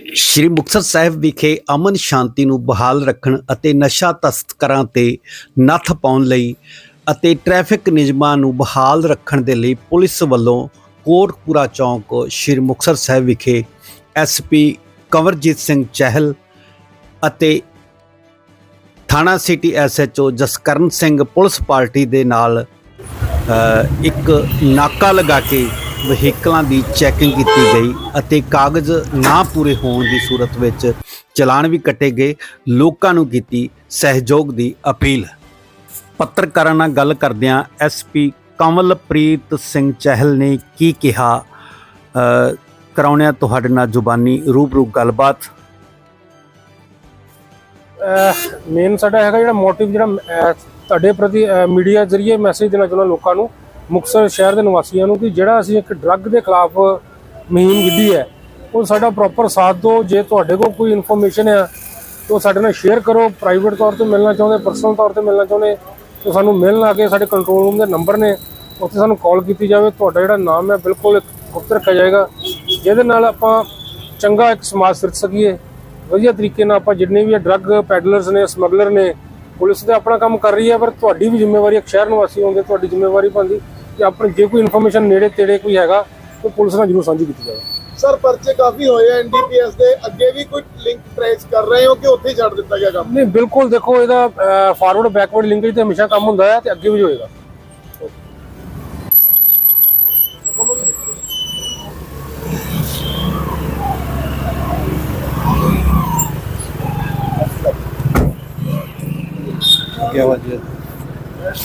ਸ਼੍ਰੀ ਮੁਕਤਸਰ ਸਾਹਿਬ ਵਿਖੇ ਅਮਨ ਸ਼ਾਂਤੀ ਨੂੰ ਬਹਾਲ ਰੱਖਣ ਅਤੇ ਨਸ਼ਾ ਤਸਕਰਾਂ ਤੇ ਨੱਥ ਪਾਉਣ ਲਈ ਅਤੇ ਟ੍ਰੈਫਿਕ ਨਿਯਮਾਂ ਨੂੰ ਬਹਾਲ ਰੱਖਣ ਦੇ ਲਈ ਪੁਲਿਸ ਵੱਲੋਂ ਕੋਟਪੂਰਾ ਚੌਂਕ, ਸ਼੍ਰੀ ਮੁਕਤਸਰ ਸਾਹਿਬ ਵਿਖੇ ਐਸਪੀ ਕੰਵਰਜੀਤ ਸਿੰਘ ਚਹਿਲ ਅਤੇ ਥਾਣਾ city SHO Jaskaran Singh police party ਦੇ ਨਾਲ ਇੱਕ ਨਾਕਾ ਲਗਾ ਕੇ ਵਹੀਕਲਾਂ ਦੀ ਚੈਕਿੰਗ ਕੀਤੀ ਗਈ ਅਤੇ ਕਾਗਜ਼ ਨਾ ਪੂਰੇ ਹੋਣ ਦੀ ਸੂਰਤ ਵਿੱਚ ਚਲਾਨ ਵੀ ਕੱਟੇ ਗਏ। ਲੋਕਾਂ ਨੂੰ ਕੀਤੀ ਸਹਿਯੋਗ ਦੀ ਅਪੀਲ। ਪੱਤਰਕਾਰਾਂ ਨਾਲ ਗੱਲ ਕਰਦਿਆਂ ਐਸਪੀ ਕਮਲਪ੍ਰੀਤ ਸਿੰਘ ਚਹਿਲ ਨੇ ਕੀ ਕਿਹਾ? ਅ, ਕਰਾਉਣਿਆ ਤੁਹਾਡੇ ਨਾਲ ਜ਼ੁਬਾਨੀ ਰੂਬਰੂ ਗੱਲਬਾਤ। ਮੇਨ ਸਾਡਾ ਹੈਗਾ ਜਿਹੜਾ ਮੋਟਿਵ ਜਿਹੜਾ ਤੁਹਾਡੇ ਪ੍ਰਤੀ ਮੀਡੀਆ ਜ਼ਰੀਏ ਮੈਸੇਜ ਦੇਣਾ ਚਾਹੁੰਦਾ ਲੋਕਾਂ ਨੂੰ। ਮੁਕਤਸਰ ਸ਼ਹਿਰ ਦੇ ਨਿਵਾਸੀਆਂ ਨੂੰ ਕਿ ਜਿਹੜਾ ਅਸੀਂ ਇੱਕ ਡਰੱਗ ਦੇ ਖਿਲਾਫ ਮੁਹਿੰਮ ਵਿੱਢੀ ਹੈ, ਉਹ ਸਾਡਾ ਪ੍ਰੋਪਰ ਸਾਥ ਦਿਓ। ਜੇ ਤੁਹਾਡੇ ਕੋਲ ਕੋਈ ਇਨਫੋਰਮੇਸ਼ਨ ਹੈ ਤਾਂ ਉਹ ਸਾਡੇ ਨਾਲ ਸ਼ੇਅਰ ਕਰੋ। ਪ੍ਰਾਈਵੇਟ ਤੌਰ ਤੇ ਮਿਲਣਾ ਚਾਹੁੰਦੇ ਪਰਸਨਲ ਤੌਰ ਤੇ ਮਿਲਣਾ ਚਾਹੁੰਦੇ ਤਾਂ ਸਾਨੂੰ ਮਿਲਣ ਆ ਕੇ ਸਾਡੇ ਕੰਟਰੋਲ ਰੂਮ ਦੇ ਨੰਬਰ ਨੇ, ਉੱਥੇ ਸਾਨੂੰ ਕਾਲ ਕੀਤੀ ਜਾਵੇ। ਤੁਹਾਡਾ ਜਿਹੜਾ ਨਾਮ ਹੈ, ਬਿਲਕੁਲ ਇੱਕ ਗੁਪਤ ਰੱਖਿਆ ਜਾਏਗਾ। ਜਿਹਦੇ ਨਾਲ ਆਪਾਂ ਚੰਗਾ ਇੱਕ ਸਮਾਜ ਸਿਰਜ ਸਕੀਏ। ਵਧੀਆ ਤਰੀਕੇ ਨਾਲ ਆਪਾਂ ਜਿੰਨੇ ਵੀ ਡਰੱਗ ਪੈਡਲਰਸ ਨੇ ਸਮਗਲਰ ਨੇ, ਪੁਲਿਸ ਤੇ ਆਪਣਾ ਕੰਮ ਕਰ ਰਹੀ ਹੈ, ਪਰ ਤੁਹਾਡੀ ਵੀ ਜ਼ਿੰਮੇਵਾਰੀ ਇੱਕ ਸ਼ਹਿਰ ਨਿਵਾਸੀ ਹੋਣ ਦੀ, ਤੁਹਾਡੀ ਜ਼ਿੰਮੇਵਾਰੀ ਬਣਦੀ। ਕਿ ਆਪਣੀ ਜੇ ਕੋਈ ਇਨਫੋਰਮੇਸ਼ਨ ਨੇੜੇ ਤੇੜੇ ਕੋਈ ਹੈਗਾ ਤਾਂ ਪੁਲਿਸ ਨਾਲ ਜ਼ਰੂਰ ਸਾਂਝੀ ਕੀਤੀ ਜਾਵੇ। ਸਰ ਪਰਚੇ ਕਾਫੀ ਹੋਏ ਆ ਐਨਡੀਪੀਐਸ ਦੇ। ਅੱਗੇ ਵੀ ਕੋਈ ਲਿੰਕ ਟ੍ਰੇਸ ਕਰ ਰਹੇ ਹੋ ਕਿ ਉੱਥੇ ਹੀ ਛੱਡ ਦਿੱਤਾ ਗਿਆ ਕੰਮ? ਨਹੀਂ ਬਿਲਕੁਲ ਦੇਖੋ ਇਹਦਾ ਫਾਰਵਰਡ ਬੈਕਵਰਡ ਲਿੰਕੇਜ ਤੇ ਹਮੇਸ਼ਾ ਕੰਮ ਹੁੰਦਾ ਹੈ ਤੇ ਅੱਗੇ ਵੀ ਹੋਏਗਾ। ਕੀ Oye.